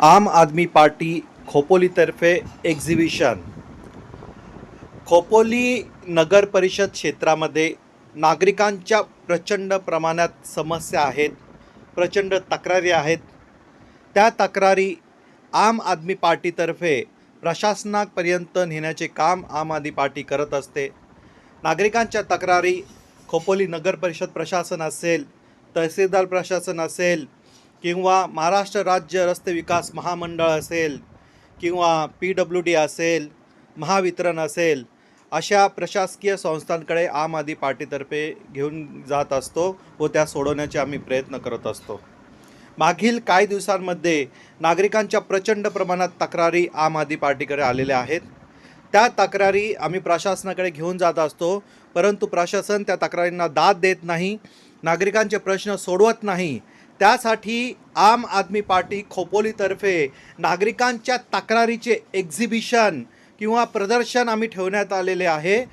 आम आदमी पार्टी खोपोलीतर्फे एक्झिबिशन. खोपोली नगर परिषद क्षेत्रामध्ये नागरिकांच्या प्रचंड प्रमाणात समस्या आहेत प्रचंड तक्रारी आहेत. त्या तक्रारी आम आदमी पार्टीतर्फे प्रशासनापर्यंत नेण्याचे काम आम आदमी पार्टी करत असते. नागरिकांच्या तक्रारी खोपोली नगर परिषद प्रशासन असेल तहसीलदार प्रशासन असेल किंवा महाराष्ट्र राज्य रस्ते विकास महामंडळ असेल किंवा पी डब्ल्यू डी असेल महावितरण असेल अशा प्रशासकीय संस्थांकडे आम आदमी पार्टीतर्फे घेऊन जात असतो व त्या सोडवण्याचे आम्ही प्रयत्न करत असतो. मागील काही दिवसांमध्ये नागरिकांच्या प्रचंड प्रमाणात तक्रारी आम आदमी पार्टीकडे आलेल्या आहेत. त्या तक्रारी आम्ही प्रशासनाकडे घेऊन जात असतो परंतु प्रशासन त्या तक्रारींना दाद देत नाही नागरिकांचे प्रश्न सोडवत नाही त्यासाठी आम आदमी पार्टी खोपोलीतर्फे नागरिकांच्या तक्रारीचे एक्झिबिशन किंवा प्रदर्शन आम्ही ठेवण्यात आलेले आहे.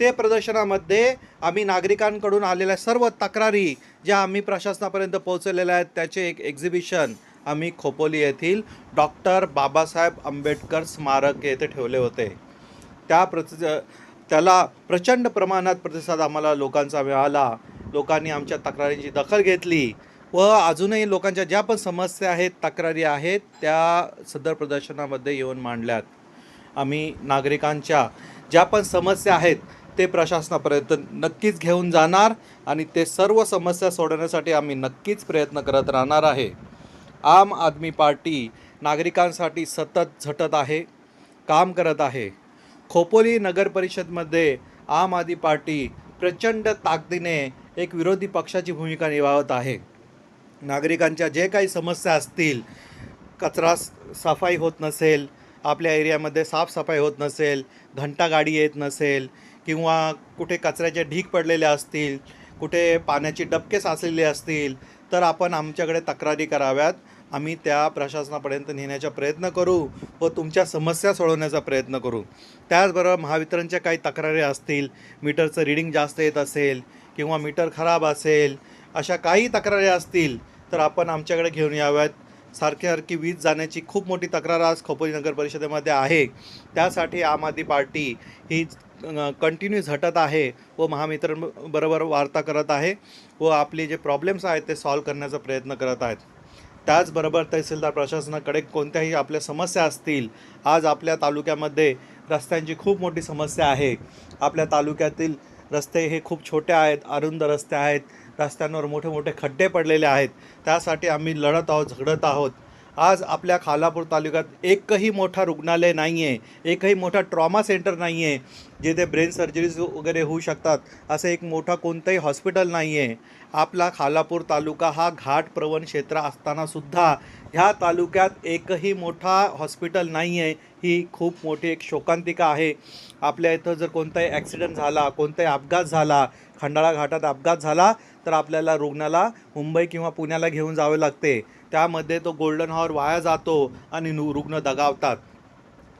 ते प्रदर्शनामध्ये आम्ही नागरिकांकडून आलेल्या सर्व तक्रारी ज्या आम्ही प्रशासनापर्यंत पोहोचवलेल्या आहेत त्याचे एक एक्झिबिशन आम्ही खोपोली येथील डॉक्टर बाबासाहेब आंबेडकर स्मारक येथे ठेवले होते. त्या प्रति त्याला प्रचंड प्रमाणात प्रतिसाद आम्हाला लोकांचा मिळाला. लोकांनी आमच्या तक्रारींची दखल घेतली. व अजूनही लोकांच्या ज्या पण समस्या आहेत तक्रारी आहेत त्या सदर प्रदर्शनामध्ये येऊन मांडल्यात. आम्ही नागरिकांच्या ज्या पण समस्या आहेत ते प्रशासनापर्यंत नक्कीच घेऊन जाणार आणि ते सर्व समस्या सोडवण्यासाठी आम्ही नक्कीच प्रयत्न करत राहणार आहे. आम आदमी पार्टी नागरिकांसाठी सतत झटत आहे काम करत आहे. खोपोली नगर परिषदमध्ये आम आदमी पार्टी प्रचंड ताकदीने एक विरोधी पक्षाची भूमिका निभावत आहे. नागरिकांच्या जे काही समस्या असतील कचरा सफाई होत नसेल आपल्या एरियामध्ये साफसफाई होत नसेल घंटा गाडी येत नसेल किंवा कुठे कचऱ्याचे ढीग पडलेले असतील कुठे पाण्याची डबके साचलेले असतील तर आपण आमच्याकडे तक्रारी कराव्यात. आम्ही त्या प्रशासनापर्यंत नेण्याचा प्रयत्न करू व तुमच्या समस्या सोडवण्याचा प्रयत्न करू. त्याचबरोबर महावितरणच्या काही तक्रारी असतील मीटरचं रिडिंग जास्त येत असेल किंवा मीटर खराब असेल अशा काही तक्रारी असतील तर आपण आमच्याकडे घेऊन याव्यात. सारखी सारखी वीज जाण्याची खूप मोठी तक्रार आज खोपोली नगर परिषदेमध्ये आहे. त्यासाठी आम आदमी पार्टी ही कंटिन्यू झटत आहे व महामित्र बरोबर वार्ता करत आहे व आपले जे प्रॉब्लेम्स आहेत ते सॉल्व करण्याचा प्रयत्न करत आहेत. त्याचबरोबर तहसीलदार प्रशासनाकडे कोणत्याही आपल्या समस्या असतील आज आपल्या तालुक्यामध्ये रस्त्यांची खूप मोठी समस्या आहे. आपल्या तालुक्यातील रस्ते हे खूप छोटे आहेत अरुंद रस्ते आहेत. रस्त्यांवर मोठे मोठे खड्डे पडलेले आहेत. त्यासाठी आम्ही लढत आहोत झगडत आहोत. आज आपल्या खालापूर तालुक्यात एकही मोठा रुग्णालय नाही आहे एकही मोठा ट्रॉमा सेंटर नाही आहे जिथे ब्रेन सर्जरीज वगैरे होऊ शकतात असं एक मोठा कोणतंही हॉस्पिटल नाही आहे आपला खालापूर तालुका हा घाट प्रवण क्षेत्र असतानासुद्धा ह्या तालुक्यात एकही मोठा हॉस्पिटल नाही आहे ही खूप मोठी एक शोकांतिका आहे. आपल्या इथं जर कोणताही ॲक्सिडेंट झाला कोणताही अपघात झाला खंडाळा घाटात अपघात झाला तर आपल्याला रुग्णाला मुंबई किंवा पुण्याला घेऊन जावे लागते. त्यामध्ये तो गोल्डन हॉर वाया जातो आणि रुग्ण दगावतात.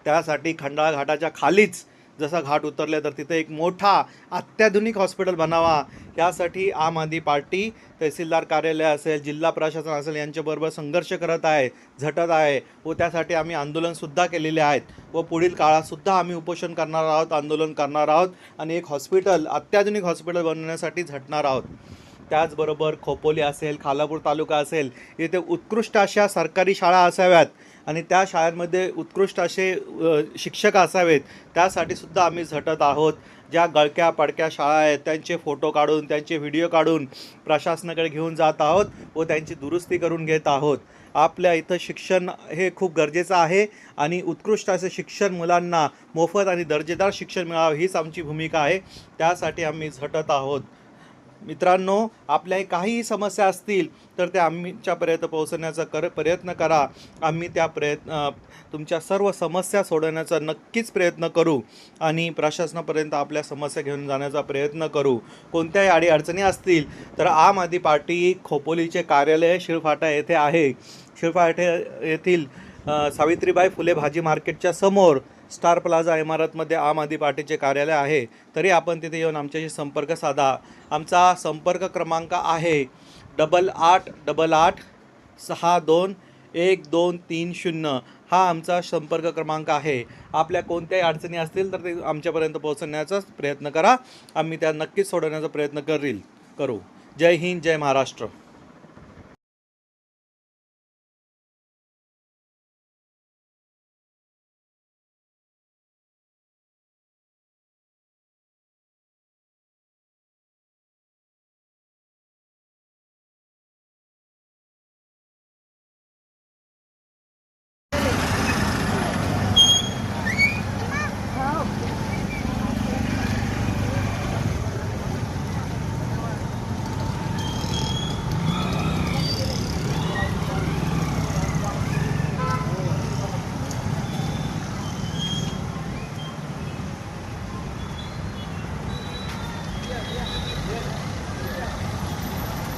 त्यासाठी खंडाळा घाटाच्या खालीच जसा घाट उतरले तर तिथे एक मोठा अत्याधुनिक हॉस्पिटल बनावा. यासाठी आम आदमी पार्टी तहसीलदार कार्यालय असेल जिल्हा प्रशासन असेल यांच्याबरोबर संघर्ष करत आहे झटत आहे व त्यासाठी आम्ही आंदोलनसुद्धा केलेले आहेत व पुढील काळातसुद्धा आम्ही उपोषण करणार आहोत आंदोलन करणार आहोत आणि एक हॉस्पिटल अत्याधुनिक हॉस्पिटल बनवण्यासाठी झटणार आहोत. त्याचबरोबर खोपोली असेल खालापूर तालुका असेल येथे उत्कृष्ट अशा सरकारी शाळा असाव्यात. आणि त्या शाळांमध्ये उत्कृष्ट असे शिक्षक असावेत. त्यासाठी सुद्धा आम्ही झटत आहोत. ज्या गळक्या पडक्या शाळा आहेत त्यांचे फोटो काढून त्यांचे व्हिडिओ काढून प्रशासनाकडे घेऊन जात आहोत व त्यांची दुरुस्ती करून घेत आहोत. आपल्या इथं शिक्षण हे खूप गरजेचं आहे आणि उत्कृष्ट असे शिक्षण मुलांना मोफत आणि दर्जेदार शिक्षण मिळावं हीच आमची भूमिका आहे. त्यासाठी आम्ही झटत आहोत. मित्रांनो आपल्याही काहीही समस्या असतील तर त्या आमच्यापर्यंत पोहोचण्याचा कर प्रयत्न करा. आम्ही त्या प्रयत्न तुमच्या सर्व समस्या सोडवण्याचा नक्कीच प्रयत्न करू आणि प्रशासनापर्यंत आपल्या समस्या घेऊन जाण्याचा प्रयत्न करू. कोणत्याही अडीअडचणी असतील तर आम आदमी पार्टी खोपोलीचे कार्यालय शिळफाटा येथे आहे. शिळफाटे येथील सावित्रीबाई फुले भाजी मार्केटच्या समोर स्टार प्लाझा इमारतमध्ये आम आदमी पार्टीचे कार्यालय आहे. तरी आपण तिथे येऊन आमच्याशी संपर्क साधा. आमचा संपर्क क्रमांक आहे डबल आठ डबल आठ सहा दोन एक दोन तीन शून्य. हा आमचा संपर्क क्रमांक आहे. आपल्या कोणत्याही अडचणी असतील तर ते आमच्यापर्यंत पोहोचवण्याचा प्रयत्न करा. आम्ही त्या नक्कीच सोडवण्याचा प्रयत्न करील करू. जय हिंद जय महाराष्ट्र.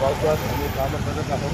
पावसात आम्ही कामं करत आहोत.